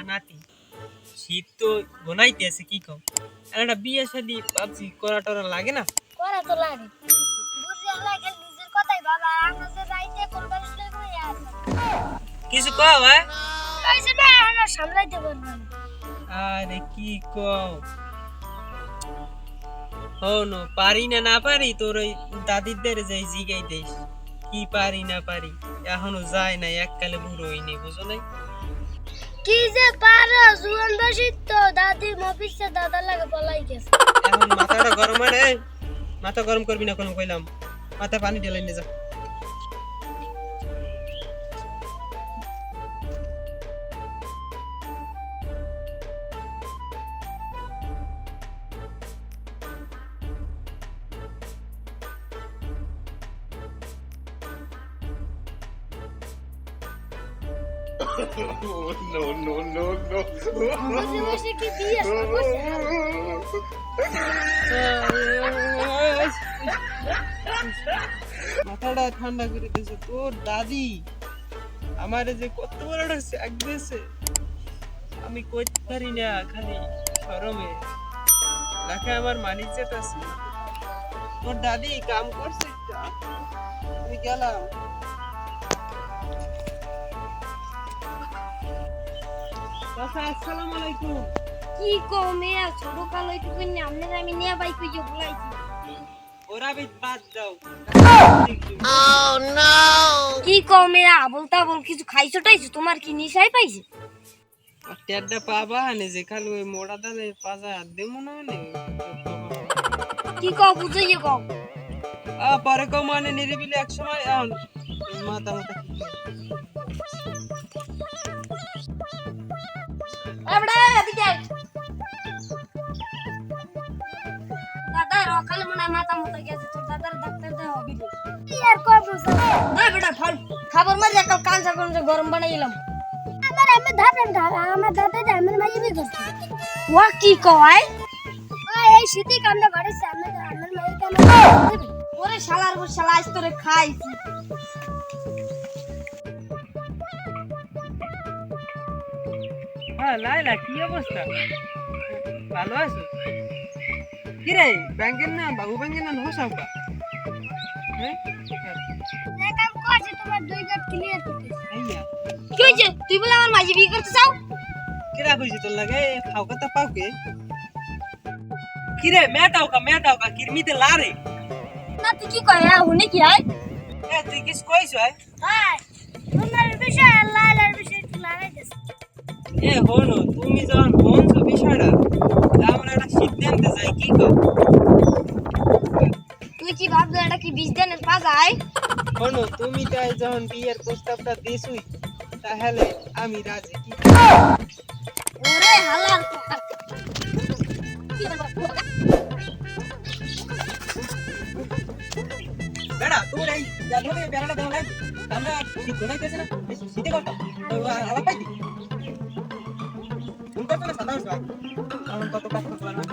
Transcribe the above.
শালা নাতি। শীত তো কি কম আর একটা বিয়ে শাদি ভাবছি করা টরা লাগে। না করা তো লাগে কিছু কও হ্যাঁ? না সামলাইতে পারব আরে কি কও? হনো পারি না না পারি? তোর ওই দাদিদের যাই জিগাই দেশ কি পারি না পারি? এখনও যায় না এককালে বুড়ো হইনি বুঝো নাই? কি যে পারো জুয়ান বসি তো দাদি মফিসে দাদা লাগে পলাই গেছে। এখন মাথাটা গরম আরে মাথা গরম করবি না কোনো কইলাম। মাথা পানি ঢেলে নিয়ে যা। বসে বসে কি বিয়ে করছে মাথাটা ঠান্ডা করে দিয়েছে। তোর দাদি আমারে যে কত বড় একটা দিয়েছে আমি করতে পারি না খালি শরমে দেখে আমার মানিক যেটা আছে? তোর দাদি কাম করছে। আমি গেলাম। চাচা আসসালামু আলাইকুম। কি কমে ছোট কালো একটু কইনি আমনে আমি নিয়ে বাই কইয়ে বলাইছি। ওরা বেশ বাদ দাও। কি কমে আবল তাবল কিছু খাইছো টাইছো? তোমার কি নিশাই পাইছে? টেডটা পাবা হানে যে খালি ওই মোড়া দালে পাজা দেবো না মানে কি কও বুঝাইয়ে কও আ পরে কম মানে নিরিবিলি এক সময় মাথা মাথা এবড়া এদিকে। দাদা রকালে মনে মাথা মতো গেছে তোর দাদার ডাক্তার দেওয়া হবে কি আর কব না বেটা ফল খাবার মাঝে একটা কাঁচা কাঁচা গরম বানাইলাম আমার আমি ধাপেন খাবে আমার দাদা দে আমার মাই বি করছে ওয়া কি কয় এই শীতে কামটা বাড়িছে আমার আমার মাই কেন ওরে শালার বো শালা আজ তোরে খাইছি হ্যাঁ লাইলা কি অবস্থা? ভালো আছো? কি রে ব্যাংকের না বাবু ব্যাংকের না হোসাও কা হ্যাঁ? যে কাম করছে তোমার দুই গাট ক্লিয়ার করতে আইয়া। কি হয়েছে তুই বলে আমার মাঝে বিয়ে করতে চাও? কিরা কইছি তোর লাগে? খাও কথা পাও কে? কি রে মেটাও কা মেটাও কা কিরমিতে লারে। না তুই কি কয় হ্যাঁ হুনে কি হয়? এ তুই কিস কইছ হয়? হ্যাঁ তোমার বিষয় আল্লাহ আল্লাহর বিষয় একটু লাগাই দিস। এ হনো তুমি যখন বলছো বিষয়টা আমরা একটা সিদ্ধান্তে যাই কি কর তুই কি ভাবছ এটা কি বিষ দেনের পাজায় শোনো তুমি তাই যখন বিয়ের প্রস্তাবটা দিছুই তাহলে আমি রাজি কি ওরে হালার বেড়া তুমি এই জানলে বেড়াটা দেওয়া আমরা শীত ধরাইতেছে না? শীতে কথা আলাপ পাইতি কত কষ্ট